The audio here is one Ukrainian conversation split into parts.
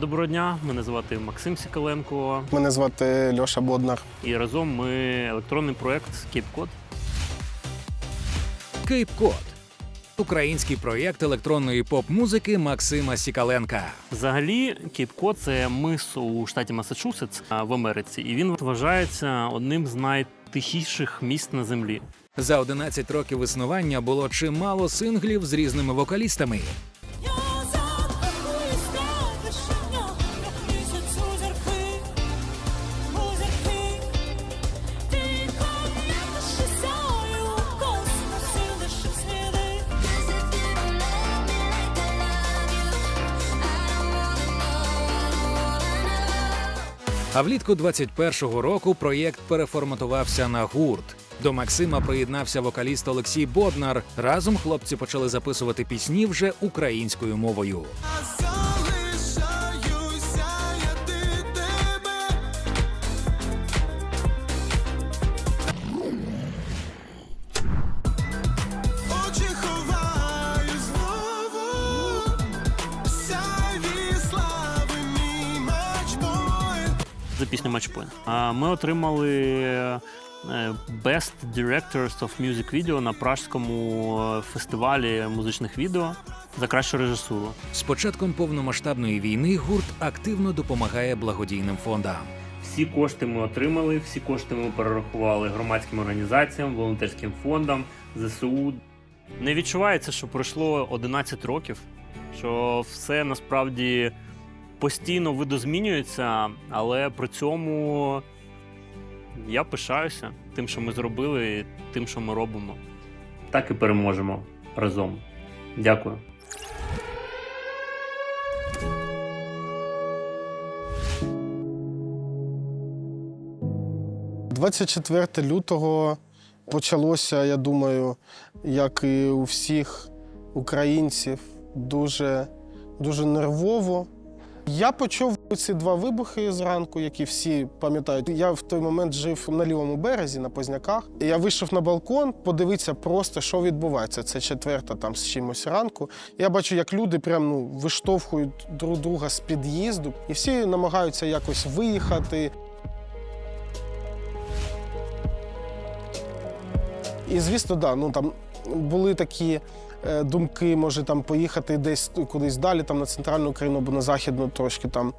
Доброго дня, мене звати Максим Сікаленко, Мене звати Льоша Боднар. і разом ми електронний проект Кейп-Код. Кейп-Код український проєкт електронної поп-музики Максима Сікаленка. Взагалі, Кейп-Код – це мис у штаті Масачусетс в Америці, і він вважається одним з найтихіших міст на землі. За 11 років існування було чимало синглів з різними вокалістами. А влітку 21-го року проєкт переформатувався на гурт. До Максима приєднався вокаліст Олексій Боднар. Разом хлопці почали записувати пісні вже українською мовою. За пісню Matchpoint. А Ми отримали е, Best Directors of Music Video на пражському е, фестивалі музичних відео за кращу режисуру. З початком повномасштабної війни гурт активно допомагає благодійним фондам. Всі кошти ми отримали, всі кошти ми перерахували громадським організаціям, волонтерським фондам, ЗСУ. Не відчувається, що пройшло 11 років, що все насправді постійно видозмінюється, але при цьому я пишаюся тим, що ми зробили, і тим, що ми робимо. Так і переможемо разом. Дякую. – 24 лютого почалося, я думаю, як і у всіх українців, дуже, дуже нервово. Я почув ці два вибухи зранку, які всі пам'ятають. Я в той момент жив на лівому березі, на Позняках. Я вийшов на балкон, подивитися просто, що відбувається. Це четверта там з чимось ранку. Я бачу, як люди прям ну, виштовхують друг друга з під'їзду, і всі намагаються якось виїхати. І звісно, да, ну там були такі думки, може там поїхати десь кудись далі, там на центральну Україну або на західну трошки там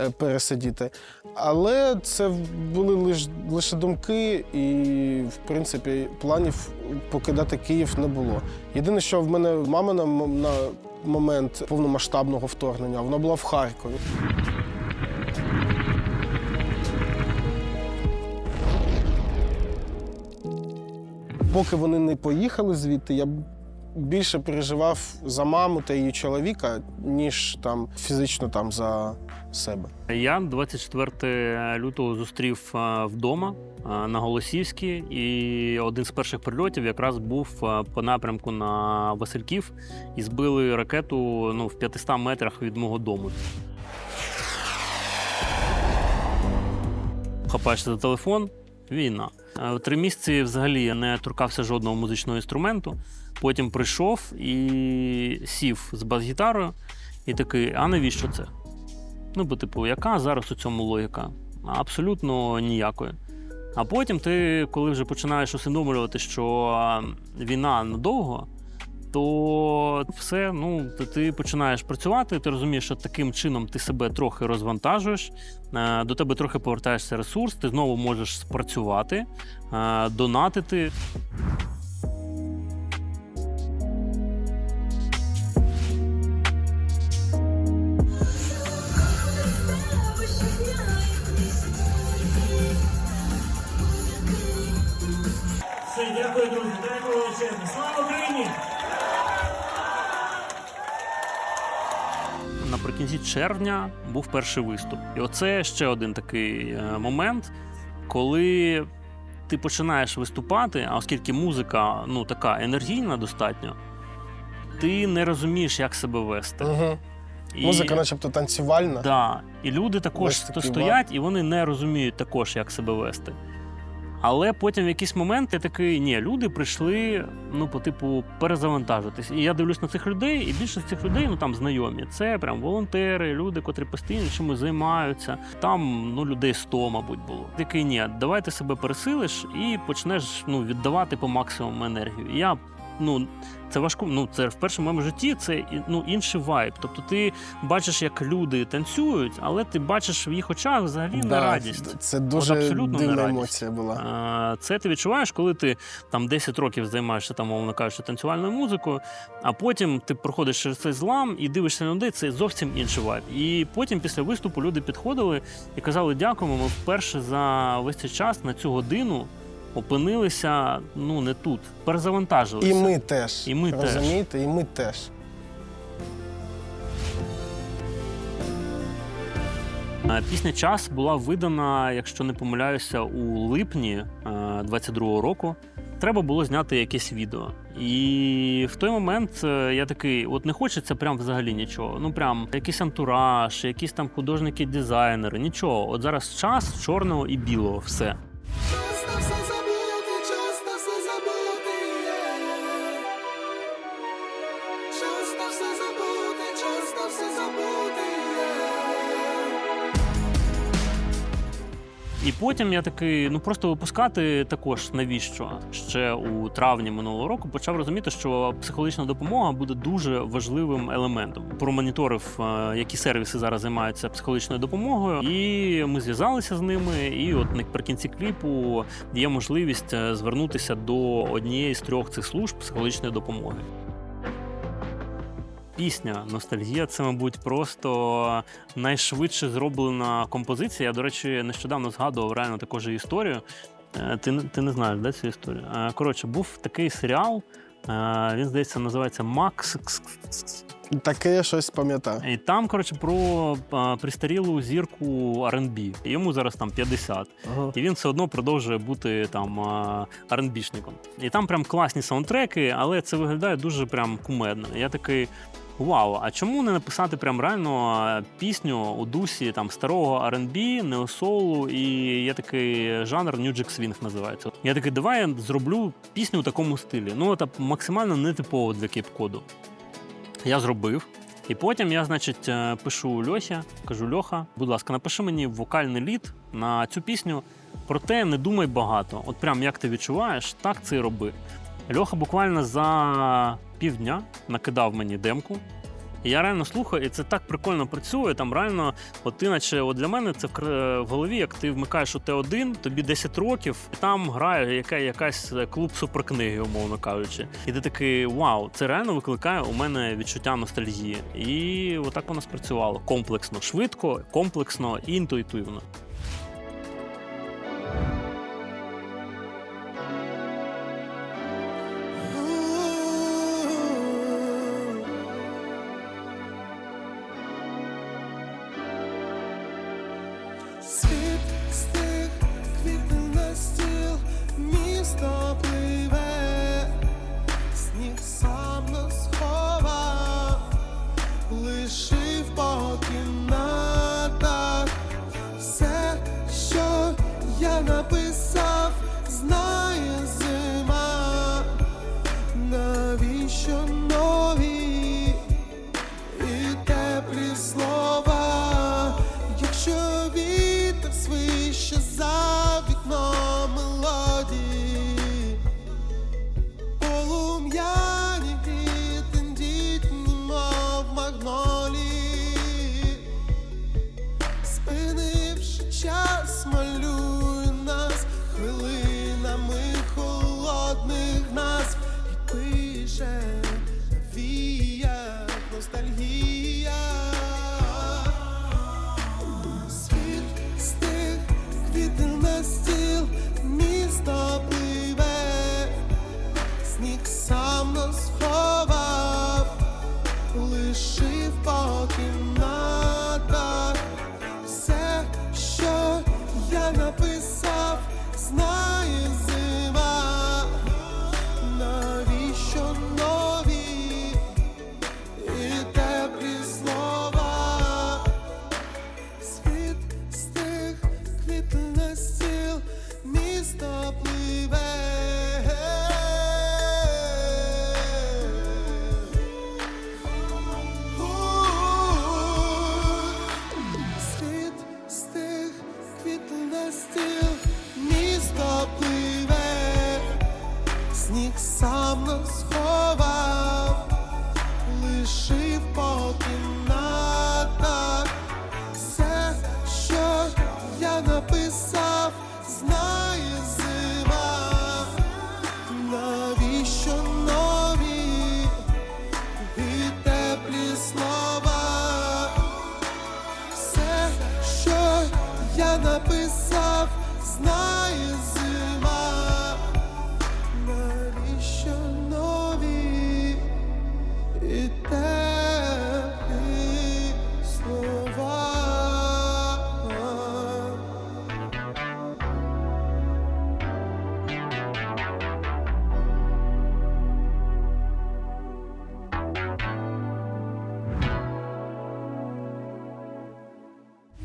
е, пересидіти. Але це були лиш, лише думки, і в принципі планів покидати Київ не було. Єдине, що в мене мама на, на момент повномасштабного вторгнення вона була в Харкові. Поки вони не поїхали звідти, я більше переживав за маму та її чоловіка, ніж там фізично там за себе. Я 24 лютого зустрів вдома на Голосівській, і один з перших прильотів якраз був по напрямку на Васильків і збили ракету ну, в 500 метрах від мого дому. Хапаєшся за телефон, війна. Е, Три місяці взагалі я не торкався жодного музичного інструменту. Потім прийшов і сів з бас-гітарою і такий: а навіщо це? Ну, бо, типу, яка зараз у цьому логіка? Абсолютно ніякої. А потім ти, коли вже починаєш усвідомлювати, що війна надовго, то все, ну, ти, починаєш працювати, ти розумієш, що таким чином ти себе трохи розвантажуєш, е, до тебе трохи повертаєшся ресурс, ти знову можеш спрацювати, е, донатити. Дякую. Слава Україні! Наприкінці червня був перший виступ. І оце ще один такий е, момент, коли ти починаєш виступати, а оскільки музика ну така енергійна достатньо, ти не розумієш, як себе вести. Угу. І- Музика, начебто, танцювальна. Да. І люди також стоять, і вони не розуміють також, як себе вести. Але потім в якийсь момент я такий, ні, люди прийшли, ну, по типу, перезавантажитись. І я дивлюсь на цих людей, і більшість цих людей, ну там знайомі. Це прям волонтери, люди, котрі постійно чимось займаються. Там ну, людей 100, мабуть, було. Такий, ні, давай ти себе пересилиш і почнеш ну, віддавати по максимуму енергію. Я, ну, це важко. Ну, це в першому моєму житті це ну, інший вайб. Тобто ти бачиш, як люди танцюють, але ти бачиш в їх очах взагалі не радість. Це дуже абсолютно не дивна радість. емоція була. А, Це ти відчуваєш, коли ти там 10 років займаєшся там, мовно кажучи, танцювальною музикою, а потім ти проходиш через цей злам і дивишся на людей, це зовсім інший вайб. І потім після виступу люди підходили і казали: дякуємо, ми вперше за весь цей час на цю годину опинилися ну не тут, перезавантажилися. І ми теж. І ми теж. І ми теж. Е, Пісня Час була видана, якщо не помиляюся, у липні е, 22-го року. Треба було зняти якесь відео. І в той момент е, я такий: от не хочеться прям взагалі нічого. Ну прям якийсь антураж, якісь там художники, дизайнери, нічого. От зараз час чорного і білого, все. І потім я такий, ну просто випускати також навіщо ще у травні минулого року почав розуміти, що психологічна допомога буде дуже важливим елементом. Промоніторив, е, які сервіси зараз займаються психологічною допомогою, і ми зв'язалися з ними. І от наприкінці кліпу є можливість е, звернутися до однієї з трьох цих служб психологічної допомоги. Пісня Ностальгія це, мабуть, просто найшвидше зроблена композиція. Я, до речі, нещодавно згадував реально таку ж історію. Е, Ти, ти не знаєш, де цю історію? Е, Коротше, був такий серіал. е, Він, здається, називається Макс. Таке я щось пам'ятаю. І там, коротше, про е, пристарілу зірку R&B. Йому зараз там 50. Ага. І він все одно продовжує бути там R&B-шником. І там прям класні саундтреки, але це виглядає дуже прям кумедно. Я такий. Вау, а чому не написати прям реально пісню у дусі там старого R&B, неосолу, і є такий жанр New Jack Swing називається. Я такий, давай я зроблю пісню у такому стилі. Ну, це максимально нетипово для кіп-коду. Я зробив. І потім я, значить, е, пишу Льосі, кажу: Льоха, будь ласка, напиши мені вокальний лід на цю пісню. Проте не думай багато. От прям як ти відчуваєш, так це і роби. Льоха буквально за півдня накидав мені демку. Я реально слухаю, і це так прикольно працює. Там реально, от ти, наче, от для мене це в голові, як ти вмикаєш у Т1, тобі 10 років, і там грає яка, якась е, клуб суперкниги, умовно кажучи. І ти такий вау, це реально викликає у мене відчуття ностальгії. І отак воно спрацювало комплексно, швидко, комплексно і інтуїтивно. stop сніг сам нас ховав, лишив покинув.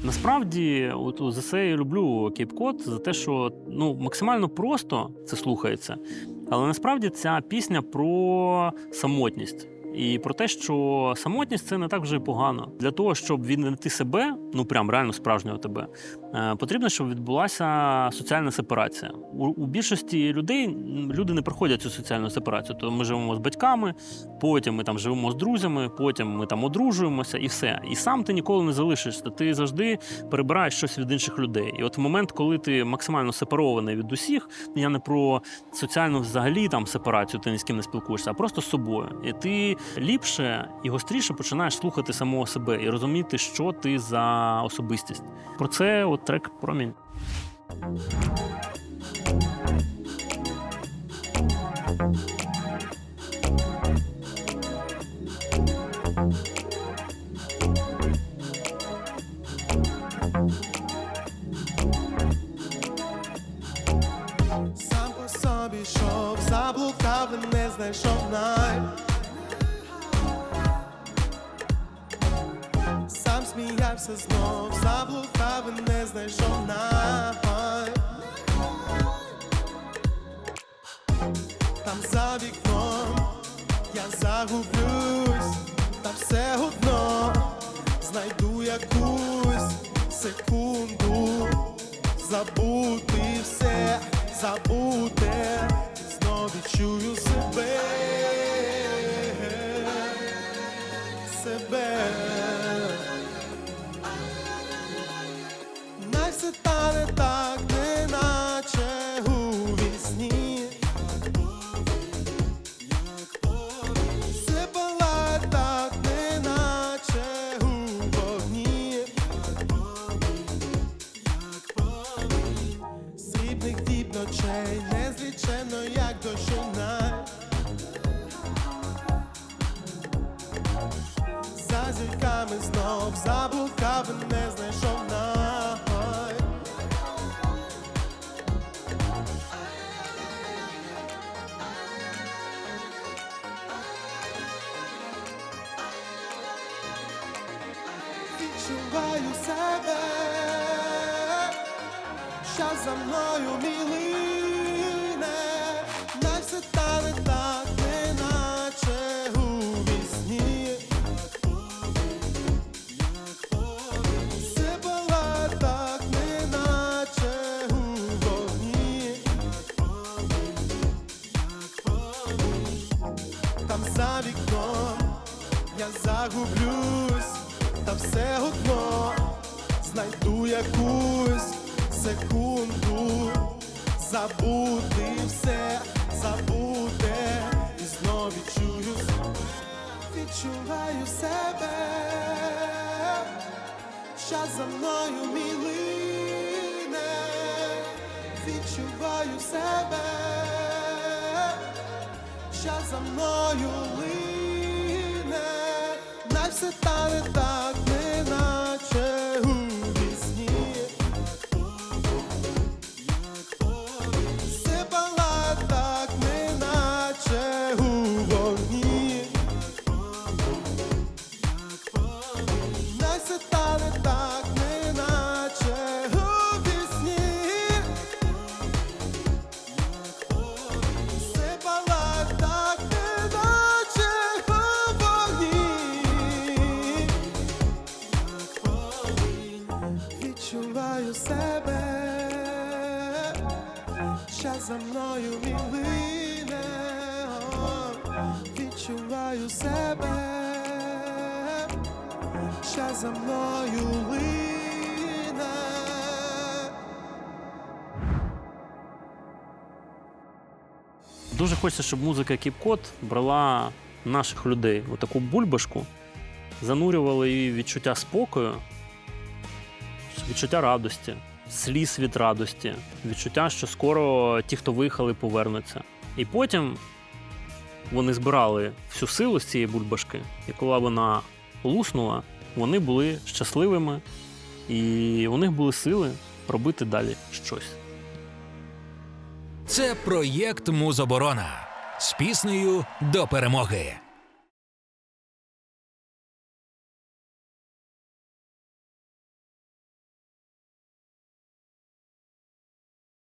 Насправді, от за це я люблю Кейп-Код, за те, що ну, максимально просто це слухається. Але насправді ця пісня про самотність. І про те, що самотність це не так вже погано. Для того, щоб віднайти себе, ну прям реально справжнього тебе, е, потрібно, щоб відбулася соціальна сепарація. У, у більшості людей люди не проходять цю соціальну сепарацію. То ми живемо з батьками, потім ми там живемо з друзями, потім ми там одружуємося і все. І сам ти ніколи не залишишся. Ти завжди перебираєш щось від інших людей. І от в момент, коли ти максимально сепарований від усіх, я не про соціальну взагалі там сепарацію, ти ні з ким не спілкуєшся, а просто з собою. І ти ліпше і гостріше починаєш слухати самого себе і розуміти, що ти за особистість. Про це от трек промінь. Сміявся знов, заблукав і не знайшов най. Там за вікном я загублюсь, та все одно знайду якусь секунду забути все, забути, знов відчую себе, себе. Щас за мною мілине, най все стане так, неначе у вісні. Все палає так, неначе у вогні. Там за вікном я загублюсь, та все одно знайду якусь секунду, забути все, забути, і знов відчую, відчуваю себе, щас за мною мілине, відчуваю себе, щас за мною лине, най все час за мною мілине, відчуваю себе, час за мною лине. Дуже хочеться, щоб музика Кіп-Код брала наших людей. У таку бульбашку, занурювала її відчуття спокою, відчуття радості, сліз від радості, відчуття, що скоро ті, хто виїхали, повернуться. І потім вони збирали всю силу з цієї бульбашки, і коли вона луснула, вони були щасливими, і у них були сили робити далі щось. Це проєкт Музоборона з піснею до перемоги.